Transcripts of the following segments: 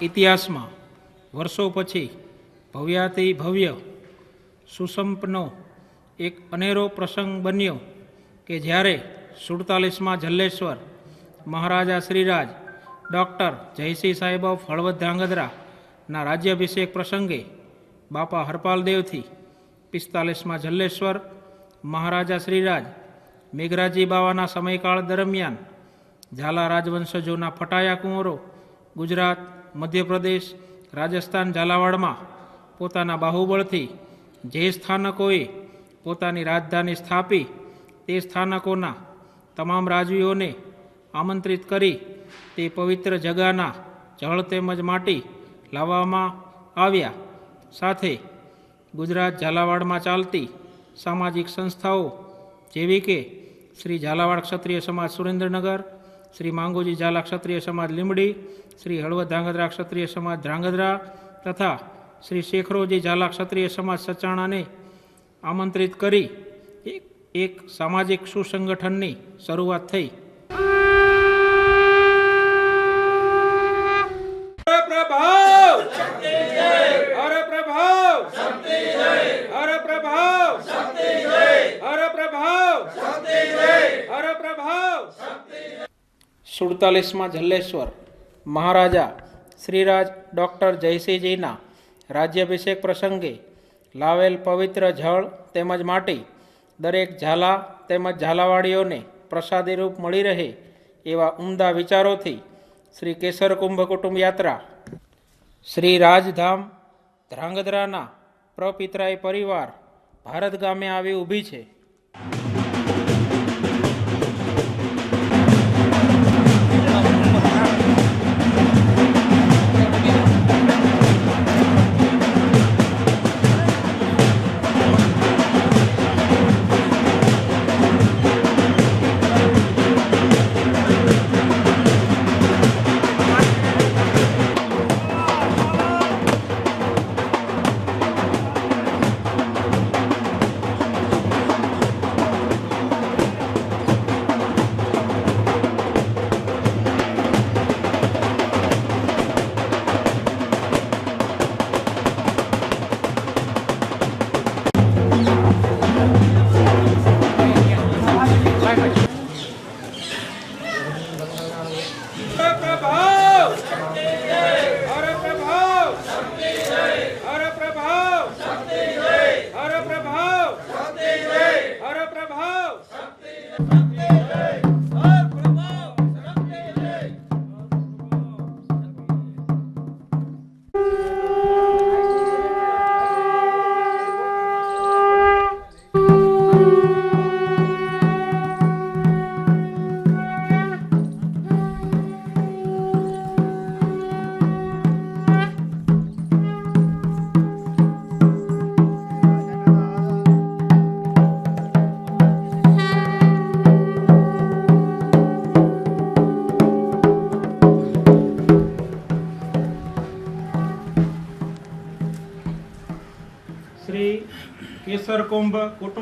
ઇતિહાસમાં વર્ષો પછી ભવ્યાતિ ભવ્ય સુસંપનો એક અનેરો પ્રસંગ બન્યો કે જ્યારે સુડતાલીસમાં જલ્લેશ્વર મહારાજા શ્રીરાજ ડૉક્ટર જયસિંહ સાહેબ ઓફ હળવદ ધ્રાંગધ્રાના રાજ્યાભિષેક પ્રસંગે બાપા હરપાલદેવથી પિસ્તાલીસમાં જલ્લેશ્વર મહારાજા શ્રીરાજ મેઘરાજી બાવાના સમયકાળ દરમિયાન ઝાલા રાજવંશજોના ફટાયા કુંવરો ગુજરાત મધ્યપ્રદેશ, રાજસ્થાન, ઝાલાવાડમાં પોતાના બાહુબળથી જે સ્થાનકોએ પોતાની રાજધાની સ્થાપી, તે સ્થાનકોના તમામ રાજવીઓને આમંત્રિત કરી તે પવિત્ર જગાના જળ તેમજ માટી લાવવામાં આવ્યા. સાથે ગુજરાત ઝાલાવાડમાં ચાલતી સામાજિક સંસ્થાઓ જેવી કે શ્રી ઝાલાવાડ ક્ષત્રિય સમાજ સુરેન્દ્રનગર શ્રી માંગોજી ઝાલા ક્ષત્રિય સમાજ લીંબડી, શ્રી હળવદ ધ્રાંગધ્રા ક્ષત્રિય સમાજ ધ્રાંગધ્રા તથા શ્રી શેખરોજી ઝાલા ક્ષત્રિય સમાજ સચાણાને આમંત્રિત કરી એક સામાજિક સુસંગઠનની શરૂઆત થઈ હર પ્રભાવ હર પ્રભાવ હર પ્રભાવ હર પ્રભાવ હર પ્રભાવ સુડતાલીસમાં જલ્લેશ્વર, મહારાજા શ્રીરાજ ડૉક્ટર જયસિંહજીના રાજ્યાભિષેક પ્રસંગે લાવેલ પવિત્ર જળ તેમજ માટી, દરેક ઝાલા તેમજ ઝાલાવાડીઓને પ્રસાદી રૂપ મળી રહે એવા ઉમદા વિચારોથી શ્રી કેસર કુંભ કુટુંબ યાત્રા. શ્રી રાજધામ ધ્રાંગધ્રાના પ્રપિતરાય પરિવાર ભારત ગામે આવી ઊભી છે.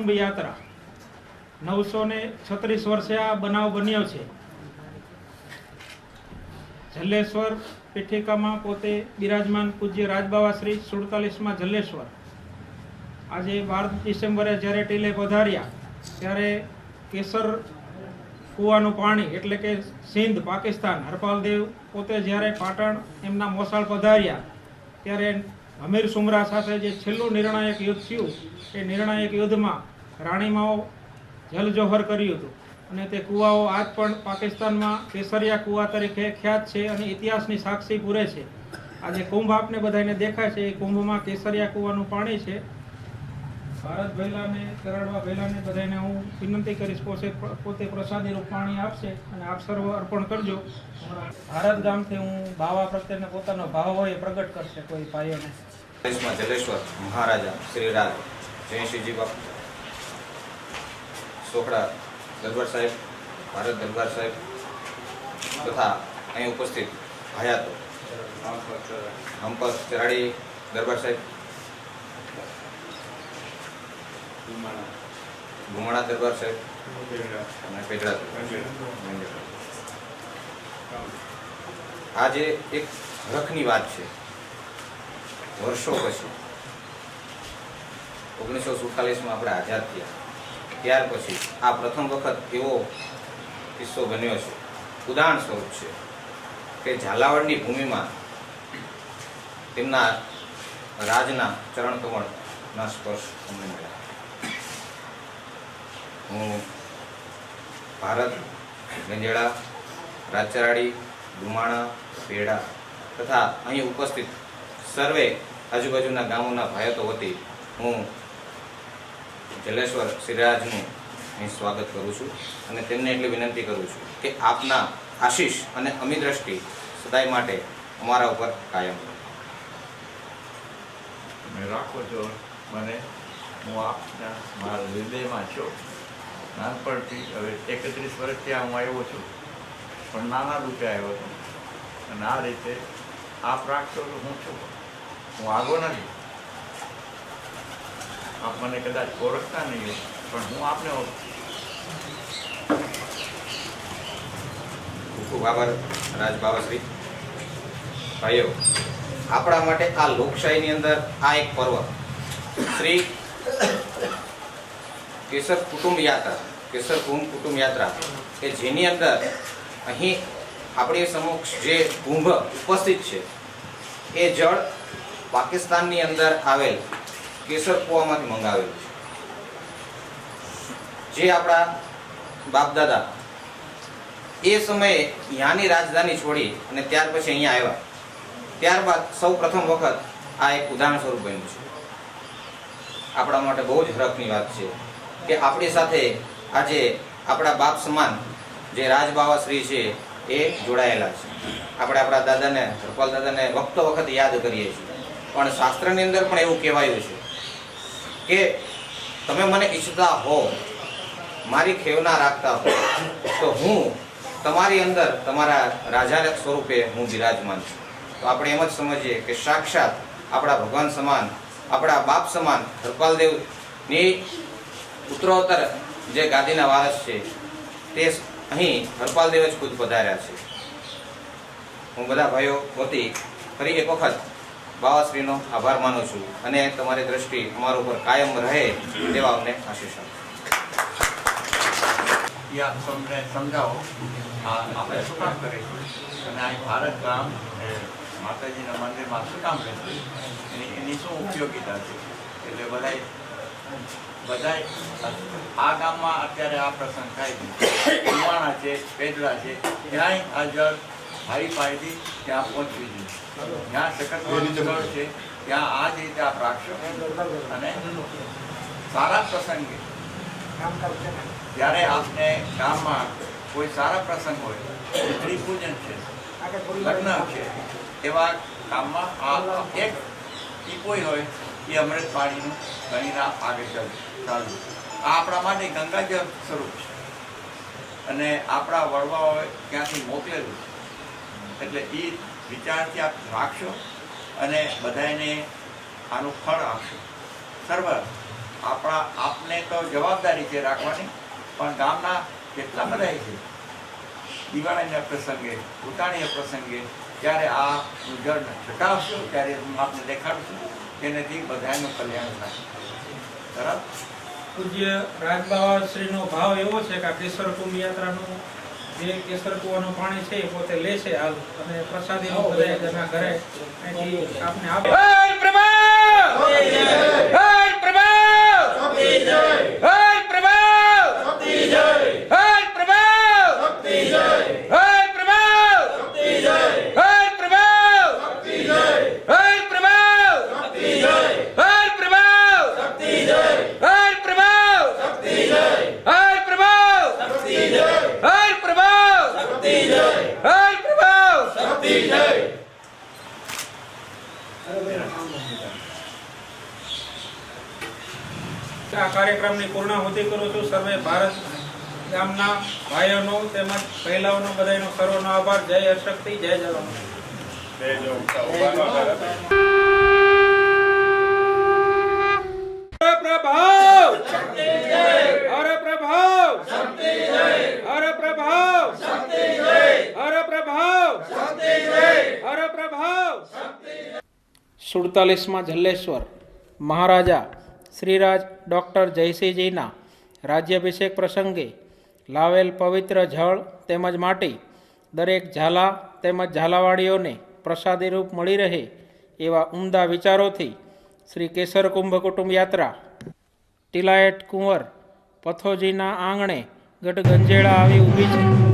કુટુંબ યાત્રા. નવસો ને છત્રીસ વર્ષે આ બનાવ બન્યો છે. જલ્લેશ્વર પીઠિકામાં પોતે બિરાજમાન પૂજ્ય રાજબાવા શ્રી સુડતાલીસમાં જલ્લેશ્વર. આજે બાર ડિસેમ્બરે જ્યારે ટીલે પધાર્યા ત્યારે કેસર કૂવાનું પાણી એટલે કે સિંધ, પાકિસ્તાન હરપાલદેવ પોતે જ્યારે પાટણ એમના મોસાળ પધાર્યા, ત્યારે હમીર સુમરા સાથે જે છેલ્લું નિર્ણાયક યુદ્ધ થયું, એ નિર્ણાયક યુદ્ધમાં રાણીમાઓ જલજોહર કર્યું હતું. અને તે કૂવાઓ આજ પણ પાકિસ્તાનમાં કેસરિયા કૂવા તરીકે ખ્યાત છે અને ઇતિહાસની સાક્ષી પૂરે છે. આજે કુંભ આપને બધાને દેખાય છે, એ કુંભમાં કેસરિયા કૂવાનું પાણી છે. ભારત ભૈલાને, કરાડવા ભૈલાને બધાને હું વિનંતી કરીશ પોતે પોતે પ્રસાદી રૂપ પાણી આપશે અને આપ સર્વ અર્પણ કરજો. ભારત ગામથી હું બાવા પ્રત્યેને પોતાનો ભાવ હોય એ પ્રગટ કરશે, કોઈ ભાઈઓને જલેશ્વર મહારાજા શ્રીરાજ શ્રીજી બાપુ. સોખડા દરબાર સાહેબ, ભારત દરબાર સાહેબ તથા અહીં ઉપસ્થિત હયાતો. હંપસ ચરાડી, દરબાર સાહેબ. ગુમાણા દરબાર સાહેબ. અને આજે એક રખની વાત છે. વર્ષો પછી. ઓગણીસો સુડતાલીસમાં આપણે આઝાદ થયા. ત્યાર પછી આ પ્રથમ વખત એવો કિસ્સો બન્યો છે. ઉદાહરણ સ્વરૂપ છે કે ઝાલાવાડની ભૂમિમાં તેમના રાજના ચરણ કમળના સ્પર્શ અમને મળ્યા. હું ભારત, ગંજેડા, રાજચરાડી, ડુમાણા, પેડા તથા અહીં ઉપસ્થિત સર્વે આજુબાજુના ગામોના ભાયતો વતી હું જલેશ્વર સિરાજનું અહીં સ્વાગત કરું છું અને તેમને એટલી વિનંતી કરું છું કે આપના આશીષ અને અમી દ્રષ્ટિ સદાય માટે અમારા ઉપર કાયમ. તમે રાખો છો મને. હું આપના મારા હૃદયમાં છું. નાનપણથી હવે એકત્રીસ વર્ષથી ત્યાં હું આવ્યો છું. પણ નાના રૂપે આવ્યો હતો. અને આ રીતે આપ રાખશો તો હું છું. હું આગો નથી. આપ મને કદાચ ઓળખતા નહીં પણ હું આપને ઓળખું ખૂબ ખૂબ આભાર, રાજ બાબાશ્રી ભાઈઓ, આપણા માટે આ લોકશાહીની અંદર આ એક પર્વ. શ્રી કેસર કુટુંબ યાત્રા, કેસર કુંભ કુટુંબ યાત્રા, કે જેની અંદર અહીં આપણી સમક્ષ જે કુંભ ઉપસ્થિત છે, એ જળ પાકિસ્તાનની અંદર આવેલ કેસર કુવામાંથી મંગાવેલું છે. જે આપણા બાપદાદા એ સમયે ત્યાંની રાજધાની છોડી અને ત્યાર પછી અહીંયા આવ્યા. ત્યારબાદ સૌ પ્રથમ વખત આ એક ઉદાહરણ સ્વરૂપ બન્યું છે. આપણા માટે બહુ જ હરખની વાત છે કે આપણી સાથે આજે આપણા બાપ સમાન જે રાજબાવા શ્રી છે એ જોડાયેલા છે. આપણે આપણા દાદાને હરપાલ દાદાને વખતો વખત યાદ કરીએ છીએ. પણ શાસ્ત્રની અંદર પણ એવું કહેવાયું છે કે તમે મને ઈચ્છતા હો, મારી ખેવના રાખતા હો, તો હું તમારી અંદર તમારા રાજા સ્વરૂપે હું બિરાજમાન છું. તો આપણે એમ જ સમજીએ કે સાક્ષાત આપણા ભગવાન સમાન, આપણા બાપ સમાન હરપાલદેવની ઉત્તરોત્તર જે ગાદીના વારસ છે, તે અહીં હરપાલદેવ જ ખુદ પધાર્યા છે. હું બધા ભાઈઓ વતી ફરી એક વખત બાવાશ્રીનો આભાર માનું છું અને તમારી દ્રષ્ટિ અમારા ઉપર કાયમ રહે તેવા અમને આશીષ સમજાવો. આપણે શું કામ કરીશું? અને આ ભારત ગામ માતાજીના મંદિરમાં શું કામ કરીશું? એની શું ઉપયોગિતા છે? એટલે બધાય બધાય, આ ગામમાં અત્યારે આ પ્રસંગ થાય છે. છે પેદડા છે ક્યાંય આ જળ હારી પાડીથી ત્યાં પહોંચવી જોઈએ. જ્યાં સખત સ્થળ છે ત્યાં આ જ રીતે આપ રાખશો. અને સારા પ્રસંગે જ્યારે આપને ગામમાં કોઈ સારા પ્રસંગ હોય સ્ત્રી પૂજન છે લગ્ન છે એવા કામમાં આ એક ટીપોઈ હોય એ અમૃત પાણીનું ગણીને આગળ ચાલ ચાલવું આ આપણા માટે ગંગાજળ સ્વરૂપ છે. અને આપણા વડવાઓએ ત્યાંથી મોકલેલું છે. એટલે એ વિચારથી આપ રાખશો અને બધાને આનું ફળ આપશો. સર્વ આપણા આપને તો જવાબદારી છે રાખવાની, પણ ગામના કેટલા બધા છે? દિવાળીના પ્રસંગે ઉતાણીના પ્રસંગે, જ્યારે આ જળ છટાવશો, ત્યારે હું આપને દેખાડશું તેનાથી બધાનું કલ્યાણ થાય. બરાબર પૂજ્ય રાજબાવાશ્રીનો ભાવ એવો છે કે આ કેસર કુંભ યાત્રાનું જે કેસર કુવાનું પાણી છે એ પોતે લે છે હાલ. અને પ્રસાદી બધા ઘરના ઘરે આપને આપે. હર પ્રભા! હર પ્રભા! હર સુડતાલીસમાં જલ્લેશ્વર મહારાજા શ્રીરાજ ડૉક્ટર જયસિંહજીના રાજ્યાભિષેક પ્રસંગે લાવેલ પવિત્ર જળ તેમજ માટી, દરેક ઝાલા તેમજ ઝાલાવાડીઓને પ્રસાદી રૂપ મળી રહે એવા ઉમદા વિચારોથી શ્રી કેસર કુંભ કુટુંબ યાત્રા. ટીલાયટ કુંવર પથોજીના આંગણે ગઢ ગંજેડા આવી ઊભી છે.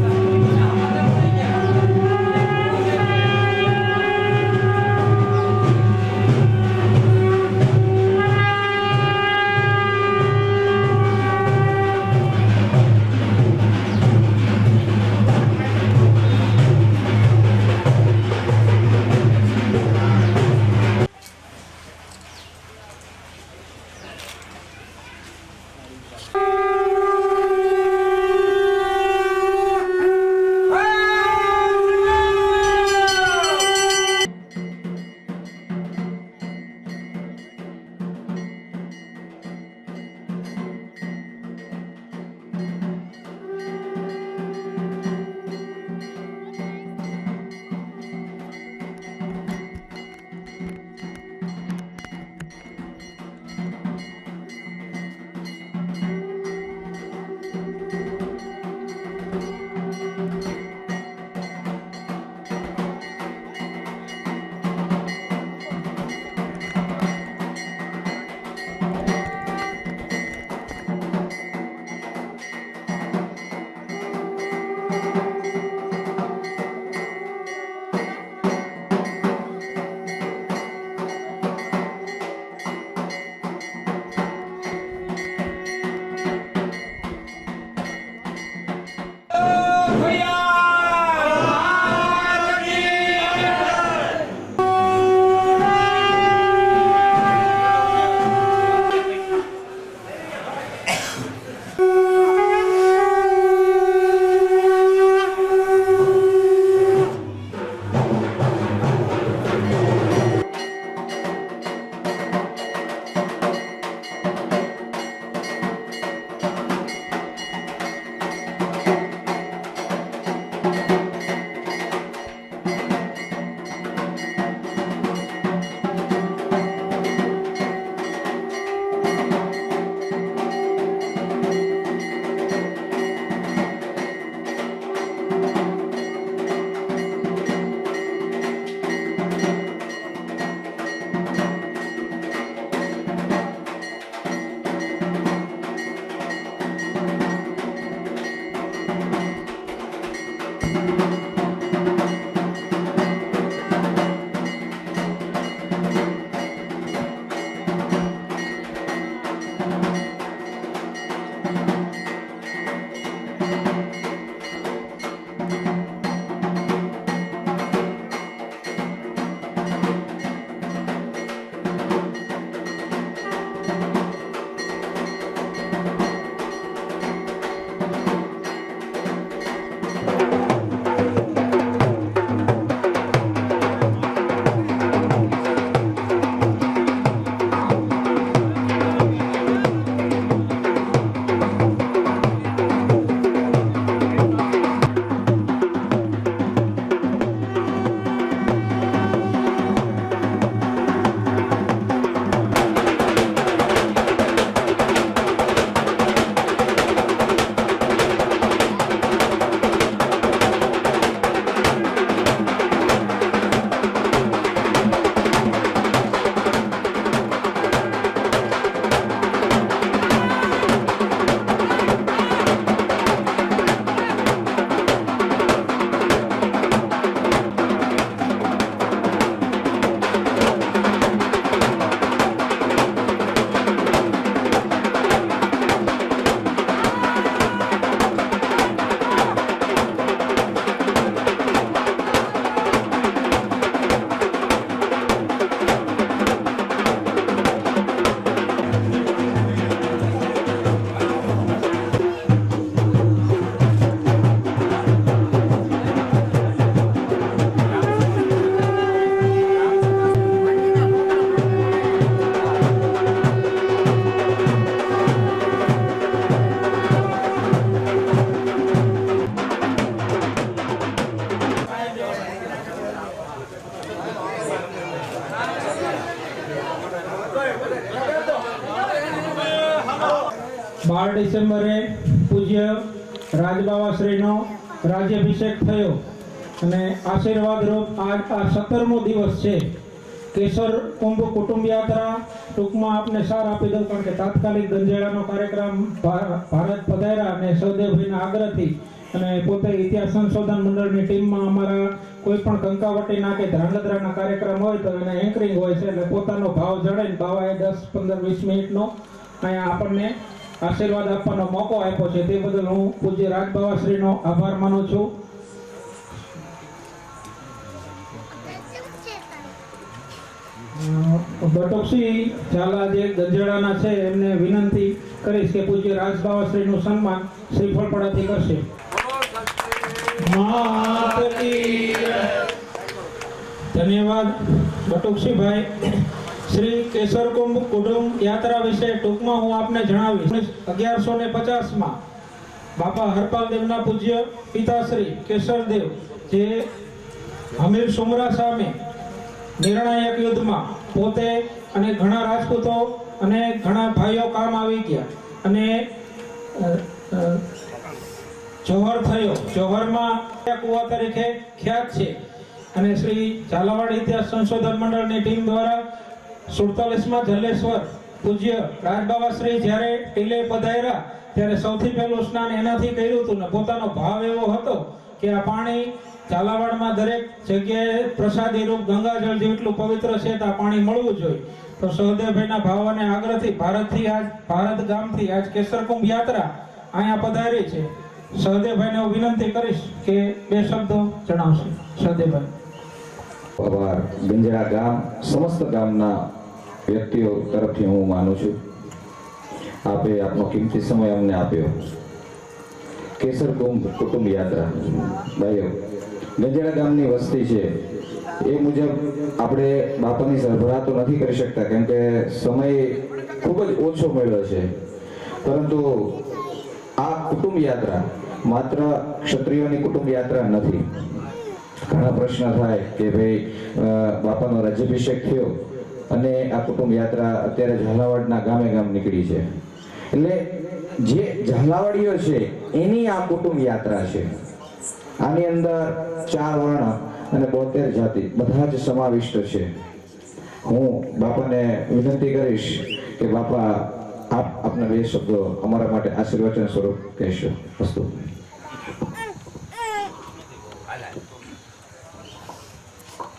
આશીર્વાદ રૂપ આજ આ સત્તરમો દિવસ છે. કેસર કુંભ કુટુંબ યાત્રા ટૂંકમાં આપને સાર આપી દઉં કારણ કે તાત્કાલિક ગંજેડાનો કાર્યક્રમ ભારત પધાર્યા અને સહદેવભાઈના આગ્રહથી અને પોતે ઇતિહાસ સંશોધન મંડળની ટીમમાં અમારા કોઈ પણ કંકાવટી ના કે ધ્રાંગધ્રાના કાર્યક્રમ હોય તો એને એન્કરિંગ હોય છે એટલે પોતાનો ભાવ જણાવીને બાવાએ દસ, પંદર, વીસ મિનિટનો અહીંયા આપણને આશીર્વાદ આપવાનો મોકો આપ્યો છે. તે બદલ હું પૂજ્ય રાજબાવાશ્રીનો આભાર માનું છું. બટોકસિંહ ઝાલા જે ગંજેડાના છે એમને વિનંતી કરીશ કે પૂજ્ય રાજબાવાશ્રીનું સન્માન શ્રીફળપડાથી કરશે. માત કી જય. ધન્યવાદ બટુકસિંહભાઈ. શ્રી કેસરકુંભ કુટુંબ યાત્રા વિશે ટૂંકમાં હું આપને જણાવીશ. અગિયારસો ને પચાસમાં બાપા હરપાલદેવના પૂજ્ય પિતાશ્રી કેસરદેવ જે હમીર સુમરા સામે નિર્ણાયક યુદ્ધમાં પોતે અને ઘણા રાજપૂતો અને ઘણા ભાઈઓ કામ આવી ગયા. અને જોહર થયો. જોહરમાં કુવા તરીકે ખ્યાત છે. અને શ્રી ઝાલાવાડ ઇતિહાસ સંશોધન મંડળની ટીમ દ્વારા સુડતાલીસમાં જલેશ્વર પૂજ્ય રાજબાબા શ્રી જ્યારે ટીલે પધાર્યા, ત્યારે સૌથી પહેલું સ્નાન એનાથી કર્યું હતું ને પોતાનો ભાવ એવો હતો કે આ પાણી ઝાલાવાડમાં દરેક જગ્યાએ પ્રસાદી રૂપ ગંગાજળ જેટલું પવિત્ર છે ત્યાં પાણી મળવું જોઈએ. તો સહદેવભાઈના ભાવ અને આગ્રહથી ભારતથી આજ, ભારત ગામથી આજ કેસરકુંભ યાત્રા અહીંયા પધારી છે. સહદેવભાઈને હું વિનંતી કરીશ કે બે શબ્દો જણાવશે. સહદેવભાઈ. આભાર ગંજરા ગામ, સમસ્ત ગામના વ્યક્તિઓ તરફથી હું માનું છું. આપે આપનો કિંમતી સમય અમને આપ્યો. કેસર કુંભ કુટુંબ યાત્રા. ભાઈઓ ગંજરા ગામની વસ્તી છે. એ મુજબ આપણે બાપાની સરભરા તો નથી કરી શકતા, કેમ કે સમય ખૂબ જ ઓછો મળ્યો છે. પરંતુ આ કુટુંબ યાત્રા માત્ર ક્ષત્રિયોની કુટુંબ યાત્રા નથી. ઘણા પ્રશ્ન થાય કે ભાઈ બાપાનો રાજ્યાભિષેક થયો અને આ કુટુંબ યાત્રા અત્યારે ઝાલાવાડના ગામે ગામ નીકળી છે. એટલે જે ઝાલાવાડીઓ છે, એની આ કુટુંબ યાત્રા છે. આની અંદર ચાર વર્ણ અને બોતેર જાતિ. બધા જ સમાવિષ્ટ છે. હું બાપાને વિનંતી કરીશ કે બાપા આપ આપના બે શબ્દો અમારા માટે આશીર્વચન સ્વરૂપ કહેશો. વસ્તુ.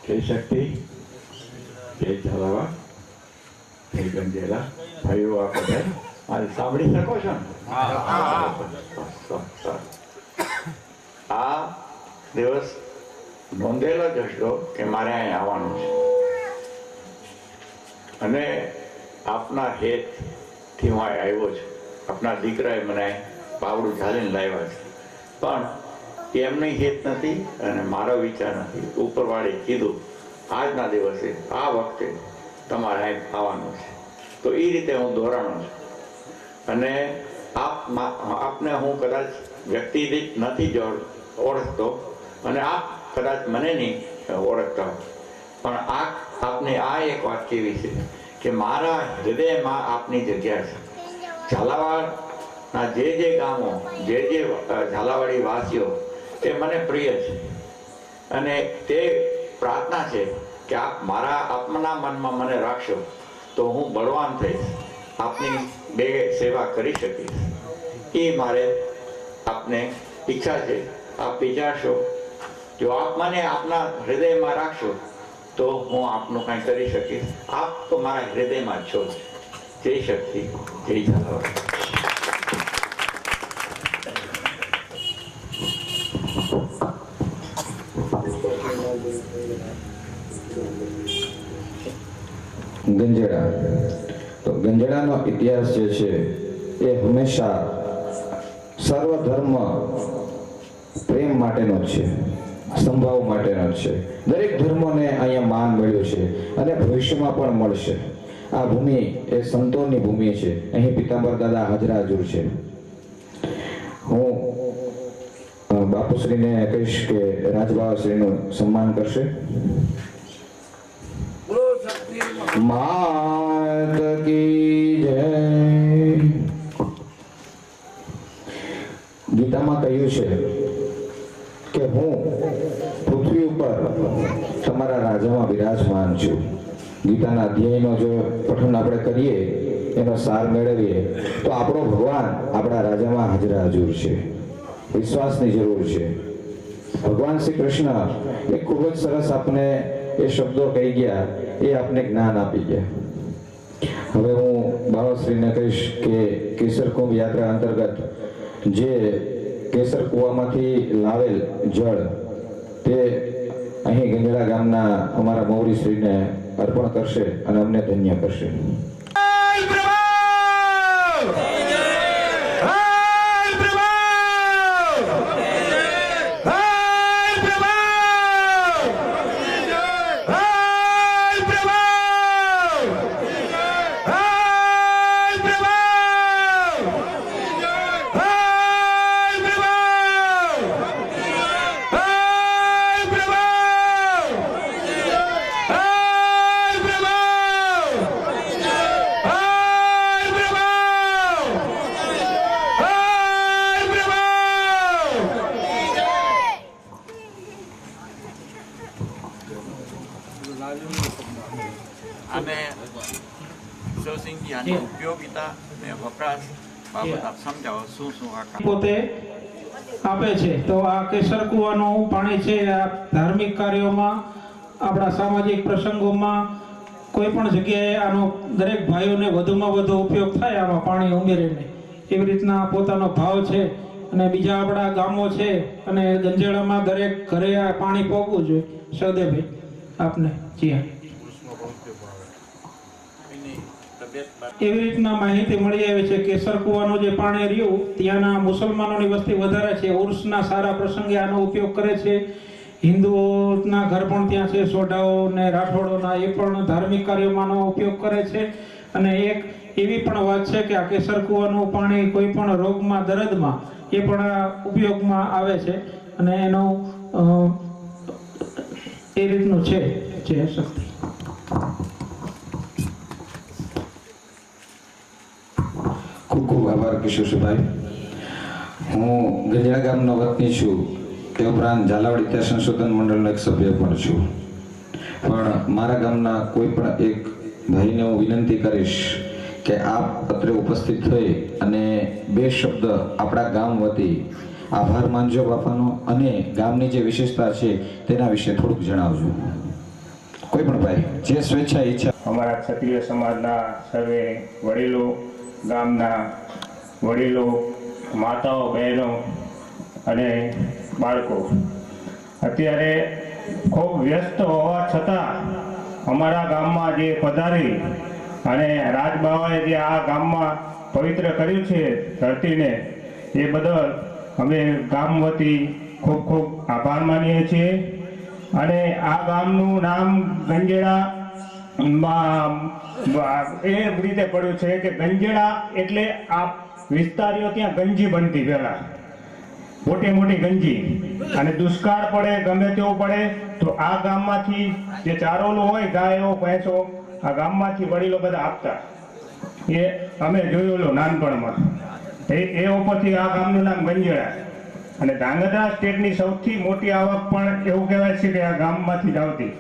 જય શક્તિ. જય ઝાલાવા જય ગંજેલા ભાઈઓ આ બધા. સાંભળી શકો છો ને? આ દિવસ નોંધેલો જ હશો કે મારે અહીં આવવાનું છે. અને આપના હેતથી હું અહીં આવ્યો છું. આપના દીકરાએ મને પાવડું ઝાલીને લાવ્યા છે. પણ એમની હેત નથી અને મારો વિચાર નથી. ઉપરવાળે કીધું, આજના દિવસે આ વખતે તમારે અહીં આવવાનું છે. તો એ રીતે હું દોરાણો છું. અને આપ આપને હું કદાચ વ્યક્તિગત નથી જ ઓળ- ઓળખતો. અને આપ કદાચ મને નહીં ઓળખતા. પણ આ આપને આ એક વાત કેવી છે કે મારા હૃદયમાં આપની જગ્યા છે. ઝાલાવાડના જે જે ગામો, જે જે ઝાલાવાડી વાસીઓ, તે મને પ્રિય છે. અને તે પ્રાર્થના છે કે આપ મારા આપના મનમાં મને રાખશો, તો હું બળવાન થઈશ. આપની બે સેવા કરી શકીશ. એ મારે આપને ઈચ્છા છે. આપ વિચારશો, જો આપ મને આપના હૃદયમાં રાખશો, તો હું આપનું કંઈ કરી શકીશ. આપ તો મારા હૃદયમાં છો. જય શક્તિ, જય ઝાલાવાડ ગંજેડા. તો ગંજેડાનો ઇતિહાસ જે છે, એ હંમેશા સર્વધર્મ પ્રેમ માટેનો જ છે. સંભાવ માટેનો જ છે. દરેક ધર્મોને અહીંયા માન મળ્યું છે અને ભવિષ્યમાં પણ મળશે. આ ભૂમિ એ સંતોની ભૂમિ છે. અહીં પિતાંબર દાદા હાજરા હાજર છે. હું બાપુશ્રીને કહીશ કે રાજબાવાશ્રીનું સન્માન કરશે. માત કી જય. ગીતામાં કહ્યું છે પૃથ્વી ઉપર તમારા રાજ્યમાં વિરાજમાન છું. ગીતાના અધ્યાયનો જો પઠન આપણે કરીએ, એનો સાર મેળવીએ, તો આપણો ભગવાન આપણા રાજામાં હાજર હાજર છે. વિશ્વાસની જરૂર છે. ભગવાન શ્રી કૃષ્ણ એ ખૂબ જ સરસ આપને એ શબ્દો કહી ગયા, એ આપને જ્ઞાન આપી ગયા. હવે હું બાવાશ્રીને કહીશ કે કેસર કુંભ યાત્રા અંતર્ગત જે કેસર કુવામાંથી લાવેલ જળ તે અહીં ગંજડા ગામના અમારા મૌરીશ્રીને અર્પણ કરશે અને અમને ધન્ય કરશે. તો સરકુવાનું પાણી છે આ ધાર્મિક કાર્યોમાં, આપણા સામાજિક પ્રસંગોમાં, કોઈ પણ જગ્યાએ આનો દરેક ભાઈઓને વધુમાં વધુ ઉપયોગ થાય આમાં પાણી ઉમેરીને. એવી રીતના પોતાનો ભાવ છે અને બીજા આપણા ગામો છે અને ગંજેડામાં દરેક ઘરે આ પાણી પહોંચવું જોઈએ. સૌદેભાઈ આપને જી હા એની તબિયત બા- એવી રીતના માહિતી મળી આવે છે કેસર કુવાનું જે પાણી રહ્યું, ત્યાંના મુસલમાનોની વસ્તી વધારે છે. ઉર્સના સારા પ્રસંગે આનો ઉપયોગ કરે છે. હિન્દુઓના ઘર પણ ત્યાં છે. સોઢાઓ ને રાઠોડોના એ પણ ધાર્મિક કાર્યોમાં આનો ઉપયોગ કરે છે. અને એક એવી પણ વાત છે કે આ કેસર કુવાનું પાણી કોઈ પણ રોગમાં, દર્દમાં એ પણ આ ઉપયોગમાં આવે છે. અને એનો એ રીતનું છે. જે શક્તિ. ખૂબ ખૂબ આભાર કિશોરભાઈ હું ગંજડા ગામનો વતની છું. તે ઉપરાંત ઝાલાવાડ ઇતિહાસ સંશોધન મંડળનો એક સભ્ય પણ છું. પણ મારા ગામના કોઈ પણ એક ભાઈને હું વિનંતી કરીશ કે આપ અત્રે ઉપસ્થિત થઈ અને બે શબ્દ આપણા ગામ વતી આભાર માનજો બાપાનો અને ગામની જે વિશેષતા છે તેના વિશે થોડુંક જણાવજો. કોઈ પણ ભાઈ, જે સ્વેચ્છા ઈચ્છા અમારા ક્ષત્રિય સમાજના સર્વે વડીલો ગામના વડીલો, માતાઓ, બહેનો અને બાળકો. અત્યારે ખૂબ વ્યસ્ત હોવા છતાં અમારા ગામમાં જે પધારી અને રાજબાવાએ જે આ ગામમાં પવિત્ર કર્યું છે ધરતીને, એ બદલ અમે ગામ વતી ખૂબ ખૂબ આભાર માનીએ છીએ. અને આ ગામનું નામ ગંજેડા એ રીતે પડ્યું છે કે ગંજેડા એટલે આ વિસ્તારીઓ ત્યાં ગંજી બનતી પહેલા. મોટી મોટી ગંજી. અને દુષ્કાળ પડે, ગમે તેવું પડે, તો આ ગામમાંથી જે ચારોલું હોય, ગાયો, ભેંસો, આ ગામમાંથી વડીલો બધા આપતા. એ અમે જોયેલું નાનપણમાં. એ એ ઉપરથી આ ગામનું નામ ગંજેડા. અને ધાંગધ્રા સ્ટેટની સૌથી મોટી આવક પણ એવું કહેવાય છે કે આ ગામમાંથી જ આવતી.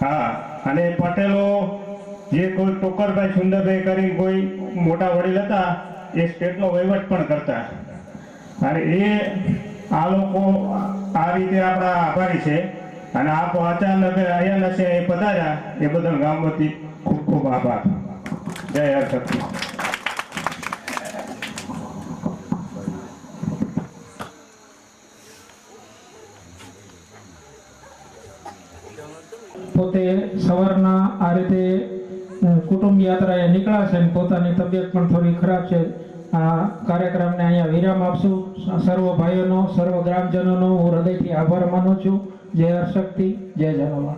હા. અને પટેલો જે કોઈ ટોકરભાઈ સુંદરભાઈ કરી કોઈ મોટા વડીલ હતા, એ સ્ટેટનો વહીવટ પણ કરતા અને એ આ લોકો આ રીતે આપણા આભારી છે અને આપ અચાનક અહીંયા નશે એ પધાર્યા, એ બદલ ગામ ખૂબ ખૂબ આભાર. જય હરશક્તિ પોતે સવારના આ રીતે કુટુંબ યાત્રાએ નીકળ્યા છે અને પોતાની તબિયત પણ થોડી ખરાબ છે. આ કાર્યક્રમને અહીંયા વિરામ આપશું. સર્વ ભાઈઓનો, સર્વ ગ્રામજનોનો હું હૃદયથી આભાર માનું છું. જય હરશક્તિ, જય જનોવા